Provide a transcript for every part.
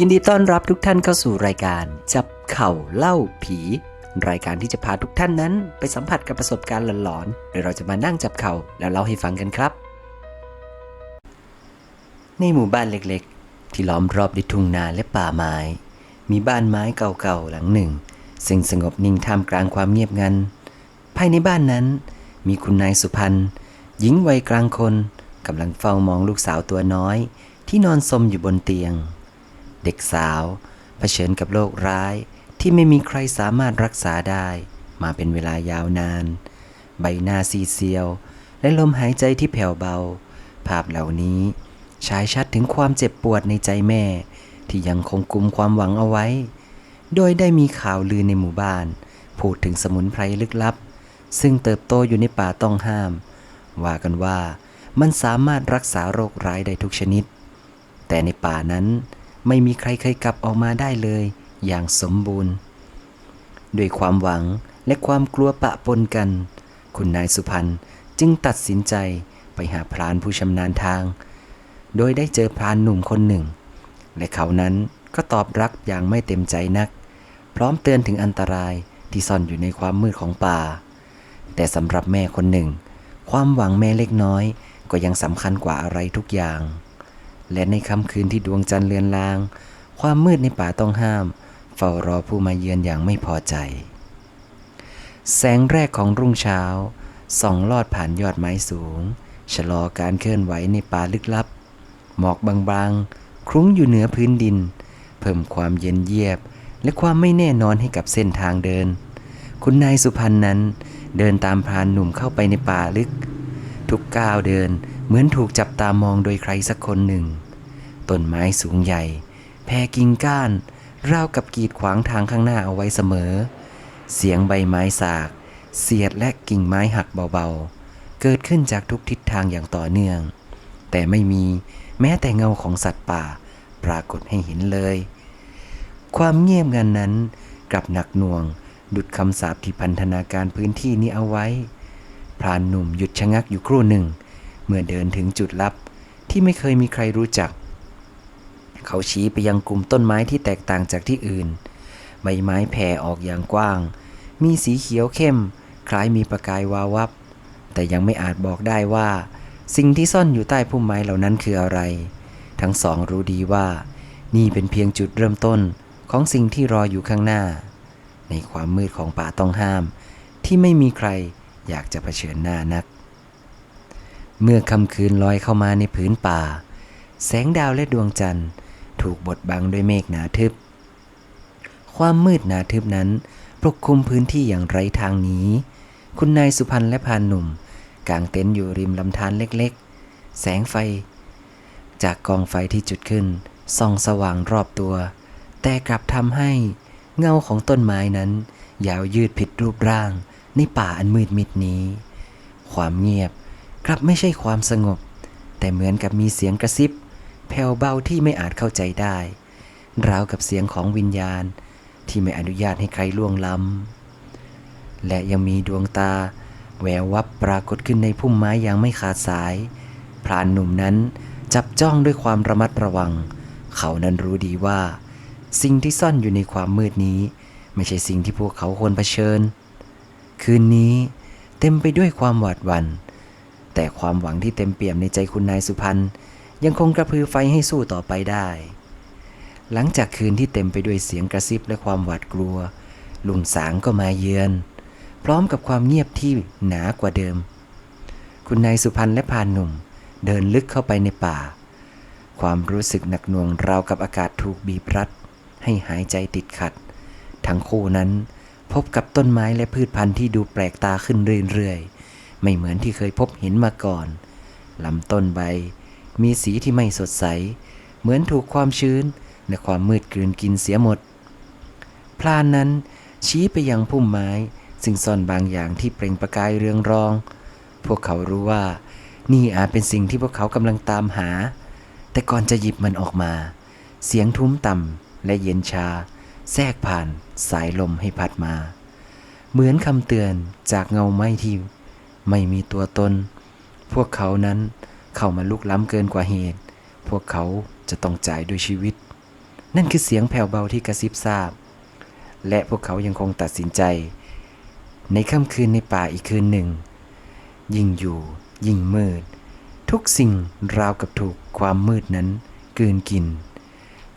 ยินดีต้อนรับทุกท่านเข้าสู่รายการ จับเข่าเล่าผี รายการที่จะพาทุกท่านนั้น ไปสัมผัสกับประสบการณ์หลอนๆโดยเราจะมานั่งจับเข่าแล้วเล่าให้ฟังกันครับ ในหมู่บ้านเล็กๆ ที่ล้อมรอบด้วยทุ่งนาและป่าไม้ มีบ้านไม้เก่าๆหลังหนึ่ง ซึ่งสงบนิ่งท่ามกลางความเงียบงัน ภายในบ้านนั้น มีคุณนายสุพรรณหญิงวัยกลางคนกำลังเฝ้ามองลูกสาวตัวน้อย ที่นอนสมอยู่บนเตียง เด็กสาวเผชิญกับโรคร้ายที่ไม่มีใครสามารถรักษาได้ มาเป็นเวลายาวนาน ใบหน้าซีเซียว และลมหายใจที่แผ่วเบา ภาพเหล่านี้ฉายชัดถึงความเจ็บปวดในใจแม่ ที่ยังคงกุมความหวังเอาไว้ โดยได้มีข่าวลือในหมู่บ้าน พูดถึงสมุนไพรลึกลับ ซึ่งเติบโตอยู่ในป่าต้องห้าม ว่ากันว่ามันสามารถรักษาโรคร้ายได้ทุกชนิด แต่ในป่านั้น ไม่มีใครเคยกลับออกมาได้เลย อย่างสมบูรณ์ ด้วยความหวังและความกลัวปะปนกัน คุณนายสุพรรณจึงตัดสินใจไปหาพรานผู้ชำนาญทาง โดยได้เจอพรานหนุ่มคนหนึ่ง และเขานั้นก็ตอบรับอย่างไม่เต็มใจนัก พร้อมเตือนถึงอันตรายที่ซ่อนอยู่ในความมืดของป่า แต่สำหรับแม่คนหนึ่ง ความหวังแม่เล็กน้อยก็ยังสำคัญกว่าอะไรทุกอย่าง และในค่ำคืนที่ดวงจันทร์เลือนลาง ความมืดในป่าต้องห้าม เฝ้ารอผู้มาเยือนอย่างไม่พอใจ แสงแรกของรุ่งเช้าส่องลอดผ่านยอดไม้สูง ชะลอการเคลื่อนไหวในป่าลึกลับ หมอกบางๆ คลุ้งอยู่เหนือพื้นดิน เพิ่มความเย็นเยียบ และความไม่แน่นอนให้กับเส้นทางเดิน คุณนายสุพรรณนั้นเดินตามพรานหนุ่มเข้าไปในป่าลึก ทุกก้าวเดิน เหมือนถูกจับตามองโดยใครสักคนหนึ่ง ต้นไม้สูงใหญ่ แผ่กิ่งก้าน ราวกับกีดขวางทางข้างหน้าเอาไว้เสมอ เสียงใบไม้สาก เสียดและกิ่งไม้หักเบาๆ เกิดขึ้นจากทุกทิศทางอย่างต่อเนื่อง แต่ไม่มีแม้แต่เงาของสัตว์ป่า ปรากฏให้เห็นเลย ความเงียบงันนั้นกลับหนักหน่วง ดุดคำสาปที่พันธนาการพื้นที่นี้เอาไว้ พรานหนุ่มหยุดชะงักอยู่ครู่หนึ่ง เมื่อเดินถึงจุดลับที่ไม่เคยมีใครรู้จัก เขาชี้ไปยังกลุ่มต้นไม้ที่แตกต่างจากที่อื่น ใบไม้แผ่ออกอย่างกว้าง มีสีเขียวเข้ม คล้ายมีประกายวาววับ แต่ยังไม่อาจบอกได้ว่า สิ่งที่ซ่อนอยู่ใต้พุ่มไม้เหล่านั้นคืออะไร ทั้งสองรู้ดีว่า นี่เป็นเพียงจุดเริ่มต้นของสิ่งที่รออยู่ข้างหน้า ในความมืดของป่าต้องห้าม ที่ไม่มีใครอยากจะเผชิญหน้านัก เมื่อค่ำคืนลอยเข้ามาในผืนป่า แสงดาวและดวงจันทร์ ถูกบดบังด้วยเมฆหนาทึบ ความมืดหนาทึบนั้น ปกคลุมพื้นที่อย่างไร้ทางหนีคุณนายสุพรรณและพานหนุ่ม กางเต็นท์อยู่ริมลำธารเล็กๆ แสงไฟ จากกองไฟที่จุดขึ้นส่องสว่างรอบตัว แต่กลับทำให้เงาของต้นไม้นั้น ยาวยืดผิดรูปร่างในป่าอันมืดมิดนี้ ความเงียบ กลับไม่ใช่ความสงบ แต่เหมือนกับมีเสียงกระซิบ แผ่วเบาที่ไม่อาจเข้าใจได้ราวกับเสียงของวิญญาณที่ไม่อนุญาตให้ใครล่วงล้ำ และยังมีดวงตา แวววับปรากฏขึ้นในพุ่มไม้อย่างไม่ขาดสาย พรานหนุ่มนั้นจับจ้องด้วยความระมัดระวัง เขานั้นรู้ดีว่า สิ่งที่ซ่อนอยู่ในความมืดนี้ ไม่ใช่สิ่งที่พวกเขาควรเผชิญ คืนนี้เต็มไปด้วยความหวาดหวัน่น แต่ความหวังที่เต็มเปี่ยมในใจคุณนายสุพรรณยังคงกระพือไฟให้สู้ต่อไปได้ หลังจากคืนที่เต็มไปด้วยเสียงกระซิบและความหวาดกลัว ลุงสางก็มาเยือน พร้อมกับความเงียบที่หนากว่าเดิม คุณนายสุพรรณและพานหนุ่ม เดินลึกเข้าไปในป่า ความรู้สึกหนักหน่วงราวกับอากาศถูกบีบรัด ให้หายใจติดขัด ทั้งคู่นั้นพบกับต้นไม้และพืชพันธุ์ที่ดูแปลกตาขึ้นเรื่อยๆ ไม่เหมือนที่เคยพบเห็นมาก่อนลำต้นใบ มีสีที่ไม่สดใส เหมือนถูกความชื้นและความมืดกลืนกินเสียหมด พลานนั้นชี้ไปยังพุ่มไม้ ซึ่งซ่อนบางอย่างที่เปล่งประกายเรืองรอง พวกเขารู้ว่า นี่อาจเป็นสิ่งที่พวกเขากำลังตามหา แต่ก่อนจะหยิบมันออกมา เสียงทุ้มต่ำและเย็นชา แทรกผ่านสายลมให้พัดมา เหมือนคำเตือนจากเงาไม้ที่ ไม่มีตัวตน พวกเขานั้นเข้ามาลุกล้ำเกินกว่าเหตุ พวกเขาจะต้องจ่ายด้วยชีวิต นั่นคือเสียงแผ่วเบาที่กระซิบซาบ และพวกเขายังคงตัดสินใจ ในค่ำคืนในป่าอีกคืนหนึ่ง ยิ่งอยู่ ยิ่งมืด ทุกสิ่งราวกับถูกความมืดนั้นกืนกิน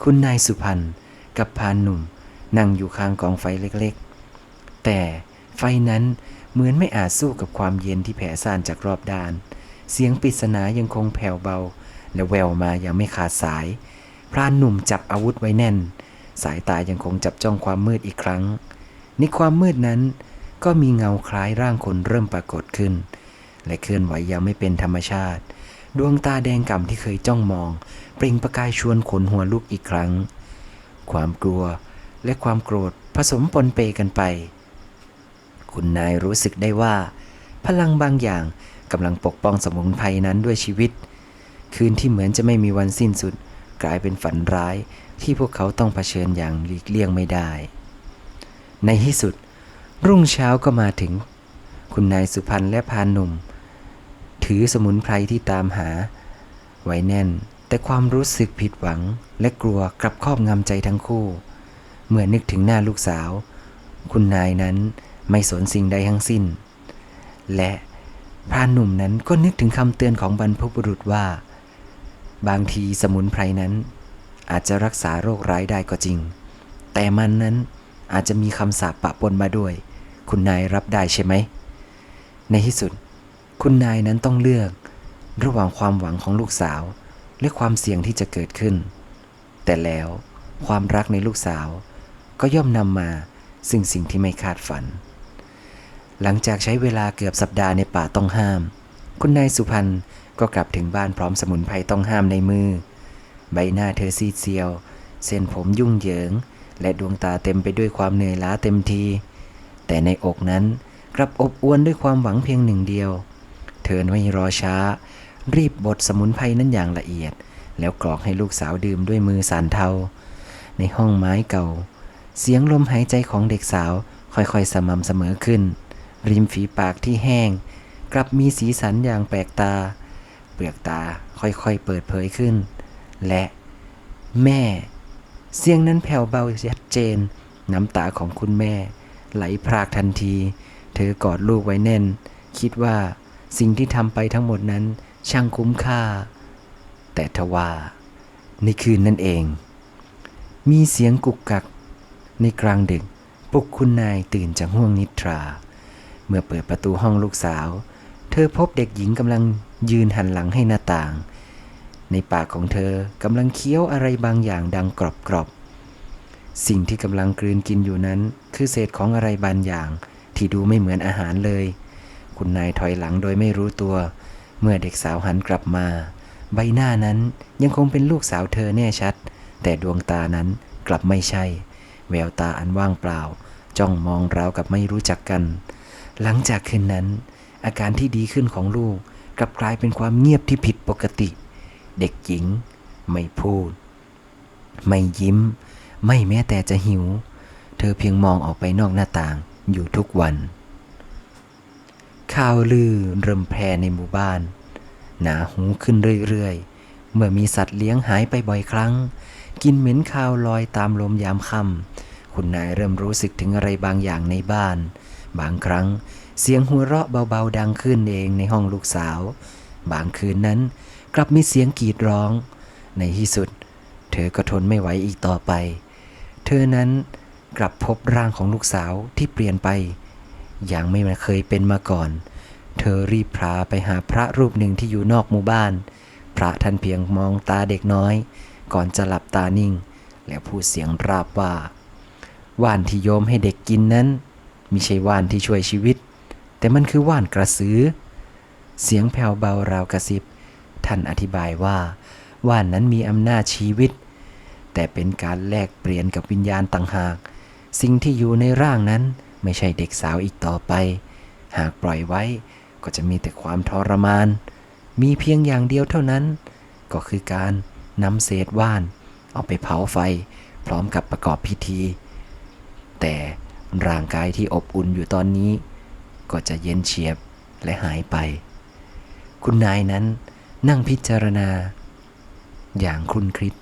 คุณนายสุพรรณกับพานหนุ่มนั่งอยู่ข้างกองไฟเล็กๆ แต่ไฟนั้น เหมือนไม่อาจสู้กับความเย็นที่แผ่ซ่านจากรอบด้าน เสียงปริศนายังคงแผ่วเบา และแววมาอย่างไม่ขาดสาย พรานหนุ่มจับอาวุธไว้แน่น สายตายังคงจับจ้องความมืดอีกครั้ง ในความมืดนั้นก็มีเงาคล้ายร่างคนเริ่มปรากฏขึ้น และเคลื่อนไหวยังไม่เป็นธรรมชาติ ดวงตาแดงก่ำที่เคยจ้องมอง เปล่งประกายชวนขนหัวลุกอีกครั้ง ความกลัวและความโกรธผสมปนเปกันไป คุณนายรู้สึกได้ว่า พลังบางอย่างกำลังปกป้องสมุนไพรนั้นด้วยชีวิต คืนที่เหมือนจะไม่มีวันสิ้นสุด กลายเป็นฝันร้ายที่พวกเขาต้องเผชิญอย่างหลีกเลี่ยงไม่ได้ ในที่สุด รุ่งเช้าก็มาถึง คุณนายสุพรรณและพานหนุ่ม ถือสมุนไพรที่ตามหา ไว้แน่น แต่ความรู้สึกผิดหวังและกลัวกลับครอบงำใจทั้งคู่ เมื่อนึกถึงหน้าลูกสาว คุณนายนั้น ไม่สนสิ่งใดทั้งสิ้น และพรานหนุ่มนั้นก็นึกถึงคำเตือนของบรรพบุรุษว่า บางทีสมุนไพรนั้น อาจจะรักษาโรคร้ายได้ก็จริง แต่มันนั้นอาจจะมีคำสาปปะปนมาด้วย คุณนายรับได้ใช่ไหม ในที่สุด คุณนายนั้นต้องเลือก ระหว่างความหวังของลูกสาว และความเสี่ยงที่จะเกิดขึ้น แต่แล้วความรักในลูกสาวก็ย่อมนำมาซึ่งสิ่งที่ไม่คาดฝัน หลังจากใช้เวลาเกือบสัปดาห์ในป่าต้องห้าม คุณนายสุพรรณก็กลับถึงบ้านพร้อมสมุนไพรต้องห้ามในมือ ใบหน้าเธอซีดเซียว เส้นผมยุ่งเหยิง และดวงตาเต็มไปด้วยความเหนื่อยล้าเต็มที แต่ในอกนั้นกลับอบอวลด้วยความหวังเพียงหนึ่งเดียว เธอไม่รอช้า รีบบดสมุนไพรนั้นอย่างละเอียด แล้วกรอกให้ลูกสาวดื่มด้วยมือสานเทา ในห้องไม้เก่า เสียงลมหายใจของเด็กสาวค่อยๆสม่ำเสมอขึ้น ริมฝีปากที่แห้ง กลับมีสีสันอย่างแปลกตา เปลือกตาค่อยๆเปิดเผยขึ้น และแม่ เสียงนั้นแผ่วเบาชัดเจน น้ำตาของคุณแม่ ไหลพรากทันที เธอกอดลูกไว้แน่น คิดว่าสิ่งที่ทำไปทั้งหมดนั้นช่างคุ้มค่า แต่ทว่าในคืนนั่นเอง มีเสียงกุกกัก ในกลางดึกปลุกคุณนายตื่นจากห่วงนิทรา เมื่อเปิดประตูห้องลูกสาว เธอพบเด็กหญิงกำลังยืนหันหลังให้หน้าต่าง ในปากของเธอกำลังเคี้ยวอะไรบางอย่างดังกรอบกรอบๆ สิ่งที่กำลังกลืนกินอยู่นั้น คือเศษของอะไรบางอย่าง ที่ดูไม่เหมือนอาหารเลย คุณนายถอยหลังโดยไม่รู้ตัว เมื่อเด็กสาวหันกลับมา ใบหน้านั้นยังคงเป็นลูกสาวเธอแน่ชัด แต่ดวงตานั้นกลับไม่ใช่ แววตาอันว่างเปล่า จ้องมองราวกับไม่รู้จักกัน หลังจากคืนนั้น อาการที่ดีขึ้นของลูกกลับกลายเป็นความเงียบที่ผิดปกติ เด็กหญิง ไม่พูด ไม่ยิ้ม ไม่แม้แต่จะหิว เธอเพียงมองออกไปนอกหน้าต่างอยู่ทุกวัน ข่าวลือเริ่มแพร่ในหมู่บ้าน หนาหูขึ้นเรื่อยๆ เมื่อมีสัตว์เลี้ยงหายไปบ่อยครั้ง กินเหม็นคาวลอยตามลมยามค่ำคุณนายเริ่มรู้สึกถึงอะไรบางอย่างในบ้าน บางครั้งเสียงหัวเราะเบาๆดังขึ้นเองในห้องลูกสาว บางคืนนั้นกลับมีเสียงกรีดร้อง ในที่สุด เธอก็ทนไม่ไหวอีกต่อไป เธอนั้นกลับพบร่างของลูกสาวที่เปลี่ยนไป อย่างไม่เคยเป็นมาก่อน เธอรีบพาไปหาพระรูปหนึ่งที่อยู่นอกหมู่บ้าน พระท่านเพียงมองตาเด็กน้อย ก่อนจะหลับตานิ่ง แล้วพูดเสียงราบว่า ว่านที่โยมให้เด็กกินนั้น มิใช่ว่านที่ช่วยชีวิต แต่มันคือว่านกระสือ เสียงแผ่วเบาราวกระซิบ ท่านอธิบายว่า ว่านนั้นมีอำนาจชีวิต แต่เป็นการแลกเปลี่ยนกับวิญญาณต่างหาก สิ่งที่อยู่ในร่างนั้นไม่ใช่เด็กสาวอีกต่อไป หากปล่อยไว้ก็จะมีแต่ความทรมาน มีเพียงอย่างเดียวเท่านั้น ก็คือการนำเศษว่าน เอาไปเผาไฟ พร้อมกับประกอบพิธี แต่ ร่างกายที่อบอุ่นอยู่ตอนนี้ ก็จะเย็นเฉียบและหายไป คุณนายนั้นนั่งพิจารณา อย่างคลุนคิด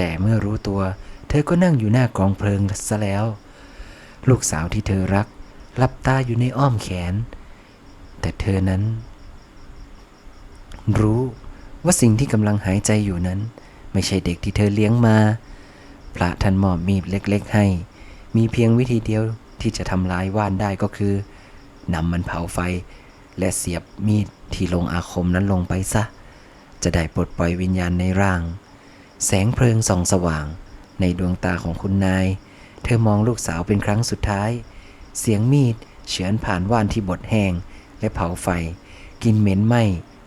แแต่เมื่อรู้ตัว เธอก็นั่งอยู่หน้ากองเพลิงซะแล้ว ลูกสาวที่เธอรักหลับตาอยู่ในอ้อมแขน แต่เธอนั้น รู้ว่าสิ่งที่กำลังหายใจอยู่นั้น ไม่ใช่เด็กที่เธอเลี้ยงมา พระท่านมอบมีดเล็ก ๆ ให้ มีเพียงวิธีเดียวที่จะทำลายว่านได้ก็คือนำมันเผาไฟ และเสียบมีดที่ลงอาคมนั้นลงไปซะ จะได้ปลดปล่อยวิญญาณในร่าง แสงเพลิงส่องสว่าง ในดวงตาของคุณนาย เธอมองลูกสาวเป็นครั้งสุดท้าย เสียงมีดเฉือนผ่านว่านที่บดแห้ง และเผาไฟ กินเหม็นไหม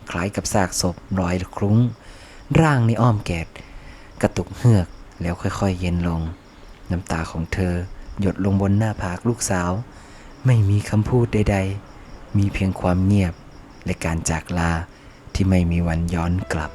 คล้ายกับซากศพลอยคลุ้ง ร่างในอ้อมแกดกระตุกเฮือกแล้วค่อยๆเย็นลง น้ำตาของเธอหยดลงบนหน้าผากลูกสาว ไม่มีคำพูดใด ๆ มีเพียงความเงียบและการจากลาที่ไม่มีวันย้อนกลับ